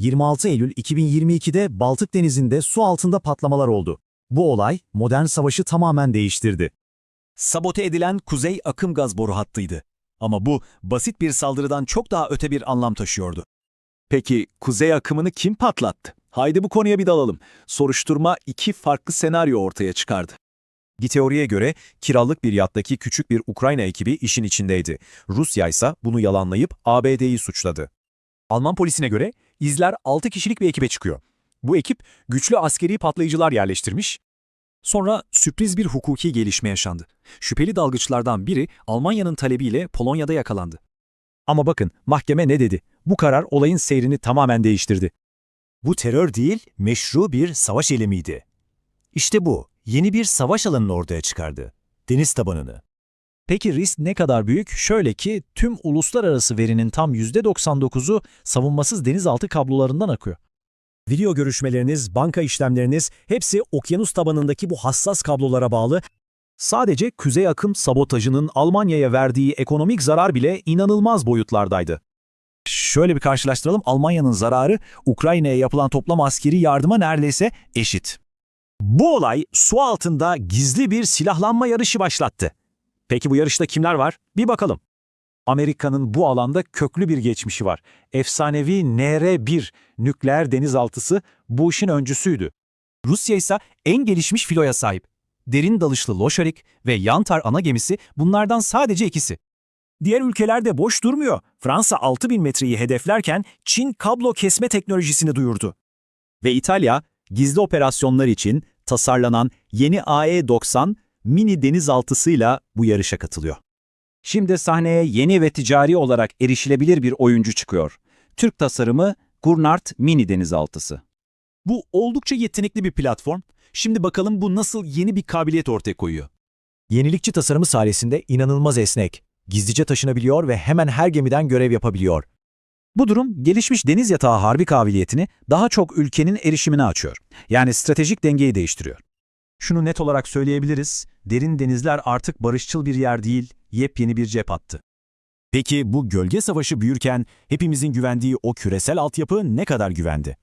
26 Eylül 2022'de Baltık Denizi'nde su altında patlamalar oldu. Bu olay modern savaşı tamamen değiştirdi. Sabote edilen kuzey akım gaz boru hattıydı. Ama bu basit bir saldırıdan çok daha öte bir anlam taşıyordu. Peki kuzey akımını kim patlattı? Haydi bu konuya bir dalalım. Soruşturma iki farklı senaryo ortaya çıkardı. Bir teoriye göre kiralık bir yattaki küçük bir Ukrayna ekibi işin içindeydi. Rusya ise bunu yalanlayıp ABD'yi suçladı. Alman polisine göre izler 6 kişilik bir ekibe çıkıyor. Bu ekip güçlü askeri patlayıcılar yerleştirmiş. Sonra sürpriz bir hukuki gelişme yaşandı. Şüpheli dalgıçlardan biri Almanya'nın talebiyle Polonya'da yakalandı. Ama bakın mahkeme ne dedi? Bu karar olayın seyrini tamamen değiştirdi. Bu terör değil, meşru bir savaş eylemiydi. İşte bu, yeni bir savaş alanını ortaya çıkardı. Deniz tabanını. Peki risk ne kadar büyük? Şöyle ki tüm uluslararası verinin tam %99'u savunmasız denizaltı kablolarından akıyor. Video görüşmeleriniz, banka işlemleriniz hepsi okyanus tabanındaki bu hassas kablolara bağlı. Sadece kuzey akım sabotajının Almanya'ya verdiği ekonomik zarar bile inanılmaz boyutlardaydı. Şöyle bir karşılaştıralım. Almanya'nın zararı Ukrayna'ya yapılan toplam askeri yardıma neredeyse eşit. Bu olay su altında gizli bir silahlanma yarışı başlattı. Peki bu yarışta kimler var? Bir bakalım. Amerika'nın bu alanda köklü bir geçmişi var. Efsanevi NR-1 nükleer denizaltısı bu işin öncüsüydü. Rusya ise en gelişmiş filoya sahip. Derin dalışlı Loşarik ve Yantar ana gemisi bunlardan sadece ikisi. Diğer ülkeler de boş durmuyor. Fransa 6000 metreyi hedeflerken Çin kablo kesme teknolojisini duyurdu. Ve İtalya, gizli operasyonlar için tasarlanan yeni AE-90 mini denizaltısıyla bu yarışa katılıyor. Şimdi sahneye yeni ve ticari olarak erişilebilir bir oyuncu çıkıyor. Türk tasarımı Gurnard Mini denizaltısı. Bu oldukça yetenekli bir platform. Şimdi bakalım bu nasıl yeni bir kabiliyet ortaya koyuyor. Yenilikçi tasarımı sayesinde inanılmaz esnek, gizlice taşınabiliyor ve hemen her gemiden görev yapabiliyor. Bu durum gelişmiş deniz yatağı harbi kabiliyetini daha çok ülkenin erişimine açıyor. Yani stratejik dengeyi değiştiriyor. Şunu net olarak söyleyebiliriz, derin denizler artık barışçıl bir yer değil, yepyeni bir cep attı. Peki bu gölge savaşı büyürken hepimizin güvendiği o küresel altyapı ne kadar güvendi?